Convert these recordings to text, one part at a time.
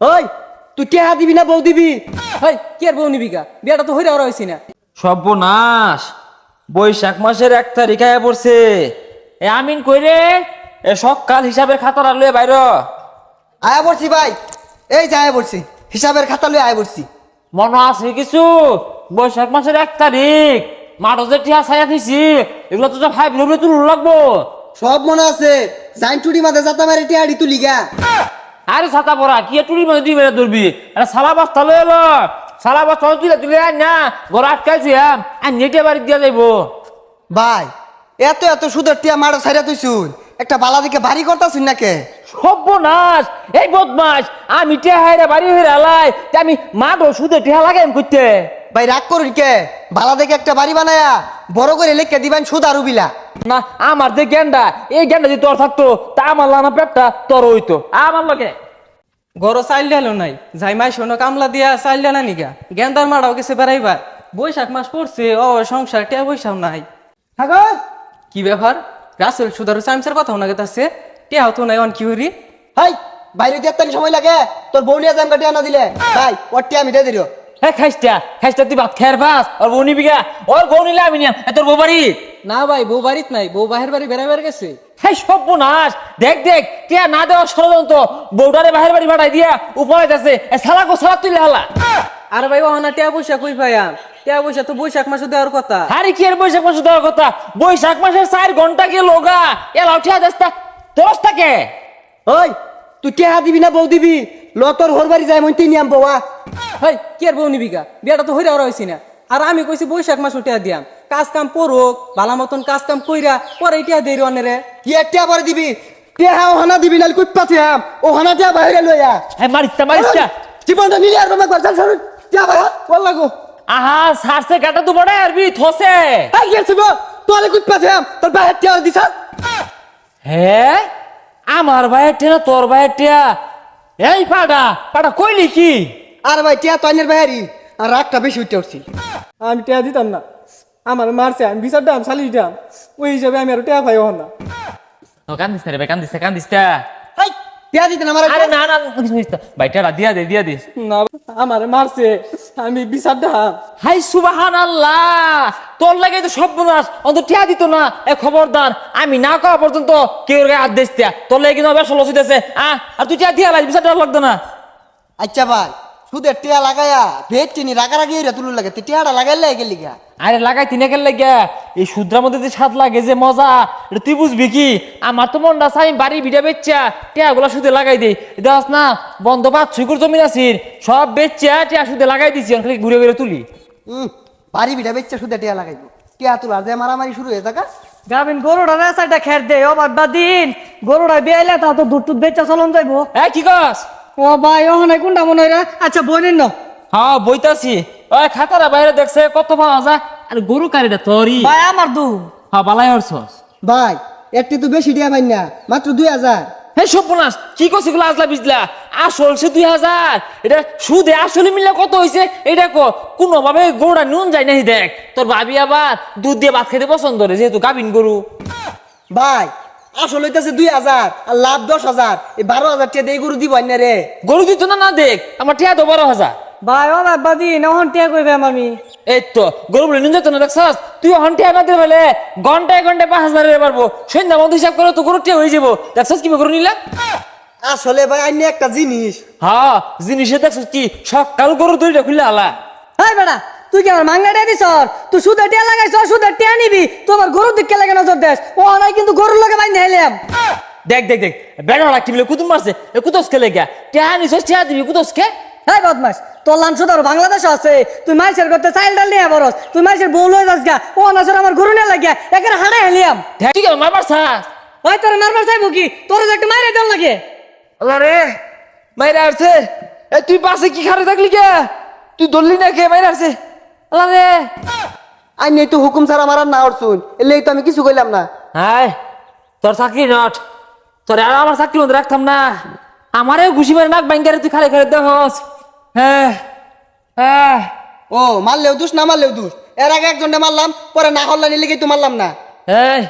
ওই তুই টেহা দিবি না বউ দিবি? হাই কি আর বউ নিবি গা? বিয়াটা তো হইরা হইছি না। সর্বনাশ বৈশাখ মাসের এক তারিখ আয়া পড়ছে। এ আমিন কইরে এ সকাল হিসাবের খাতাটা লয়ে বাইর। আয়া পড়ছি ভাই এই যে আয়া পড়ছি হিসাবের খাতা লই আয়া পড়ছি। মনে আছে কিছু? বৈশাখ মাসের এক তারিখ মাঠো যে টিয়া ছায়া দিছি এগুলো তো ভাই ভেবে তুল লাগবো। সব মনে আছে জাইন টুডি মাঝে যাতা মারি টেহাড়ি তুলি গা। আরে ছাতা পড়া কি টুড়ি মাছ দিয়ে মেরে ধরবি? আরে সালা বস্তা লয়ে এলো। সালা বস্তা তুলে তুলে আন না ঘর আটকাইছি আর নেটে বাড়ি দিয়ে যাইবো। ভাই এত এত সুদের টিয়া মারা সাইরা তুই শুন একটা বালা দিকে ভারী করতাছিস নাকে সর্বনাশ এই বদমাস আমি টিয়া হাইরা বাড়ি হইরা আলাই আমি মাঠো সুদে টিয়া লাগাইম করতে ভাই রাগ করুন কে? বালা দেখে একটা বাড়ি বানায়া বড় করে লেখকে দিবেন সুদ আর উবিলা না আমার যে জ্ঞানটা এই জ্ঞানটা যদি তোর থাকতো তা আমার লানা পেটটা তোর হইতো। আমার লগে। গরো চাইল ডালো নাই। যাই মাই শোনো কামলা দিয়া চাইল ডালা নিগা। গেন্দার মারাও গেছে বেড়াইবার। বৈশাখ মাস পড়ছে ও সংসার টিয়া বৈশাখ নাই। হাগর কি ব্যাপার? রাসেল সুদারু সাইমসের কথা না গেতাছে। টিয়া হতো নাই অন কি হরি? হাই বাইরে দিয়ে সময় লাগে। তোর বউ নিয়ে যাম টিয়া না দিলে। ভাই ওর টিয়া আমি দিয়ে দিল। হ্যাঁ খাইস্তা খাইস্তা তুই ভাত খেয়ার পাস? ওর বউ নিবি গা? ওর বউ নিলে আমি নিয়াম তোর বউ বাড়ি? না ভাই বউ বাড়িত নাই। বউ বাহের বাড়ি বেড়াইবার গেছে। হ্যাঁ সর্বনাশ! দেখ দেখ টিয়া না দেওয়ার ষড়যন্ত্র। বউটারে বাহির বাড়ি ভাড়াই দিয়া উপরে যাচ্ছে। এ সালা গো সালা তুই হালা আর ভাই ওহানা টিয়া পয়সা কই পাইয়াম টিয়া পয়সা তো বৈশাখ মাসে দেওয়ার কথা। আরে কি আর বৈশাখ মাসে দেওয়ার কথা? বৈশাখ মাসের চার ঘণ্টা গেল গা এ লাউঠিয়া দেস্তা। তোরস্তাকে ওই তুই দিবি না বউ দিবি? ল তোর ঘর বাড়ি যায় মন্তি নিয়াম বউয়া। হাই কি আর বউ নিবি গা বিয়াটা তো হইরা হইছি না। আর আমি কইছি বৈশাখ মাস টিয়া দিয়াম। কাজ কাম পড়ুক ভালা মতন কাজ কাম কইরা পরে টিয়া দেই অনেরে কি এক টিয়া পরে দিবি? টেহা ও হানা দিবি নাল কুট পাতে আম ও হানা টিয়া বাইরে লইয়া। হ্যাঁ মারিস্তা মারিস্তা জীবনটা নিলে আর বাবা গর্জাল সরুন টিয়া বাইরে বল লাগো। আহা সারসে গাটা তো বড় আরবি থসে আই গেছে গো? তোরে কুট পাতে আম তোর বাইরে টিয়া দিছা। হ্যাঁ আমার ভাইয়ের টিয়া তোর ভাইয়ের টিয়া। এই পাডা পাডা কইলি কি? আর ভাই টিয়া তয়নের বাইরি। আর রাগটা বেশি উঠে উঠছি আমি টিয়া দিতাম না। আমার মারছে আমি বিচার দাম সালিশ দাম ওই হিসাবে আমি আর টিয়া পাই না। ও কান্দিস না রে ভাই কান্দিস কান্দিস দিতে না আরে না না ভাই টিয়াটা দিয়া দে দিয়া দিস না আমার মারছে আমি বিচার দাম হাই সুবাহান আল্লাহ তোর লাগে তো সর্বনাশ। অন্ত টিয়া দিত না এ খবরদার। আমি না করা পর্যন্ত কেউ গায়ে দিস টিয়া। তোর লাগে কিন্তু ব্যবসা লস হইতেছে আহ আর তুই টিয়া দিয়া লাগবে বিচার লাগতো না। আচ্ছা ভাই। সুদের টিয়া লাগায়া ভেজ চিনি রাগারাগি রে তুলু লাগে টিয়াটা লাগাইলে গেলি গা আরে লাগাই তিনে গেল লাগিয়া এই সুদ্রার মধ্যে যে স্বাদ লাগে যে মজা এটা তুই বুঝবি কি? আমার তো মনটা আছে আমি বাড়ি ভিডিও বেচা টিয়া গুলা সুদে লাগাই দিই। দেখ না বন্ধ পাঁচ ছুকুর জমিন আছিস সব বেচা টিয়া সুদে লাগাই দিছি খালি ঘুরে ঘুরে তুলি। হুম বাড়ি বিটা বেচ্চা সুদে টিয়া লাগাইবো। টিয়া তুলার যে মারামারি শুরু হয়ে থাকা। গাবিন গরুটা রেসাইটা খের দে ও বাদ দিন। গরুটা বিয়াইলে তা তো দুধ টুধ বেচা চলন যাইবো। এ কি কস? ও ভাই ও নাই কোনটা মনে হয় আচ্ছা বইনেন ন। হ্যাঁ বইতাছি। ওই খাতারা বাইরে দেখছে কত পাওয়া যায়? আর গরু কারিটা তোরই। ভাই আমার দু। হ্যাঁ বালাই হরছস ভাই একটি তো বেশি টিয়া পাই না মাত্র দুই হাজার। হে সর্বনাশ কি করছি গুলো আসলা বিজলা? আসল সে দুই হাজার। এটা সুদে আসলে মিললে কত হয়েছে এটা কো কোনো ভাবে গরুটা নুন যায় নাহি দেখ। তোর ভাবি আবার দুধ দিয়ে ভাত খেতে পছন্দ করে যেহেতু গাভিন গরু। ভাই আসল হইতেছে দুই হাজার আর লাভ দশ হাজার। এই বারো হাজার টিয়া দিয়ে গরু দিব না রে। গরু দিত না না দেখ আমার টিয়া তো বারো হাজার। ভাই ও বাদ দিন ওহন টিয়া কইবে আমি এই তো গরু বলে নুন যেত না দেখছস? তুই হন টিয়া না দিয়ে ফেলে ঘন্টায় ঘন্টায় পাঁচ হাজারের পারব সন্ধ্যা মতো হিসাব করে তো গরু টিয়া হয়ে যাব। দেখছস কি গরু নিলাম আসলে ভাই আইনি একটা জিনিস। হ্যাঁ জিনিসে দেখছস কি? সকাল গরু দুইটা খুলে আলা। হাই বেড়া তুই কি আমার মাংনা দিয়ে দিছ তুই সুদের টিয়া লাগাইছ সুদের টিয়া নিবি। তোমার গরুর দিকে লাগে নজর দেশ ও নাই কিন্তু গরুর লগে বাইন্ধে হেলাম দেখ দেখ দেখ বেড়া কি বলে? কুতুম মারছে। এ কুতস খেলে গিয়া। টিয়া নিছস টিয়া দিবি কুতস খে হাই বদমাস তোর লান সুদার বাংলাদেশ আছে। তুই মাইসের করতে চাইল ডাল নিয়ে বরস। তুই মাইসের বউ লয়ে যাস গা ও নাচর আমার গরু নিয়ে লাগিয়া একের হাড়ে হেলিয়াম। ঠিক আছে মারবার সাস ভাই তোর মারবার চাইব কি? তোর একটা মাইরে দল লাগে। আল্লাহ রে মাইরা আসছে এ তুই পাশে কি খারে থাকলি কে তুই দললি না কে? মাইরা আসছে আল্লাহ রে আইনি তো হুকুম ছাড়া মারার না শুন এলে তো আমি কিছু কইলাম না। হাই তোর চাকরি নট। তোর আর আমার চাকরি মধ্যে রাখতাম না। আমারে ঘুষি মারে নাক ব্যাংকারে তুই খালে খালে দেখস। হ্যাঁ হ্যাঁ। ও মারলেও দুষ না মারলেও দুষ। এর আগে একজনটা মারলাম পরে না হল্লা নিলে তো মারলাম না? এই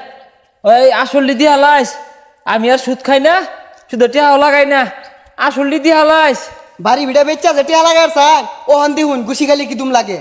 ওই আসল লিদি হালাইস। আমি আর সুদ খাই না শুধু টিয়াও লাগাই না। আসল লিদি হালাইস। বাড়ি ভিড়া বেচা যে টিয়া লাগার চান ও হন দিহুন গুছি খালি কি দুম লাগে?